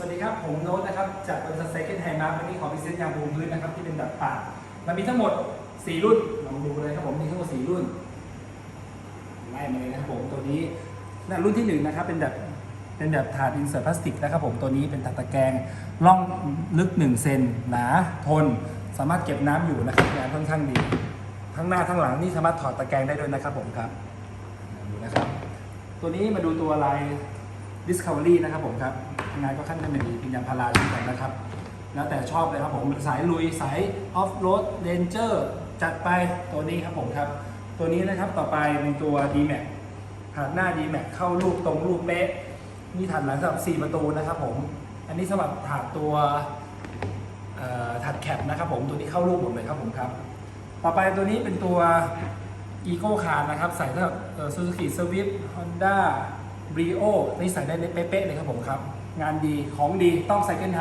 วัสดีครับ ผมโน้ตนะครับ จากบริษัทไซเคิลไฮมาร์วันนี้ขอพิเศษยางบูมพื้นนะครับ ที่เป็นแบบป่ามันมีทั้งหมด 4 รุ่น ลองดูเลยครับผมมีทั้งหมด 4 รุ่น ไล่มาเลยนะครับผมตัวนี้นะรุ่นที่1นะครับเป็นแบบเป็นแบบถาดอินเสิร์ตพลาสติกนะครับผมตัวนี้เป็นถาดตะแกรงล่องลึก 1 เซนหนาทน สามารถเก็บน้ำอยู่นะครับงานค่อนข้างดี ทั้งหน้าทั้งหลังนี่สามารถถอดตะแกรงได้ด้วยนะครับผมครับดูนะครับ ตัวนี้มาดูตัวลาย Discovery นะครับผมครับงานก็ขั้นกันเป็นดีเป็นยาพาราเช่นกันนะครับ แล้วแต่ชอบเลยครับผมสายลุยสายออฟโรดเ a นเจอร์จัดไปตัวนี้ครับผมครับ ตัวนี้นะครับต่อไปเป็นตัว d m a x หาดหน้า d m a x เข้ารูปตรงรูปเป๊ะมีถาดหลังสำหรับ 4 ประตูนะครับผม อันนี้สำหรับถาดตัวถาดแคปนะครับผมตัวนี้เข้ารูปหมดเลยครับผมครับ ต่อไปตัวนี้เป็นตัว e c o Car นะครับ ใส่สำหรับซูซูกิสวิฟต์ฮอนด้า บรีโอนี่ใส่ได้เป๊ะๆเลยครับผมครับ งานดีของดีต้องไซเคิลไฮ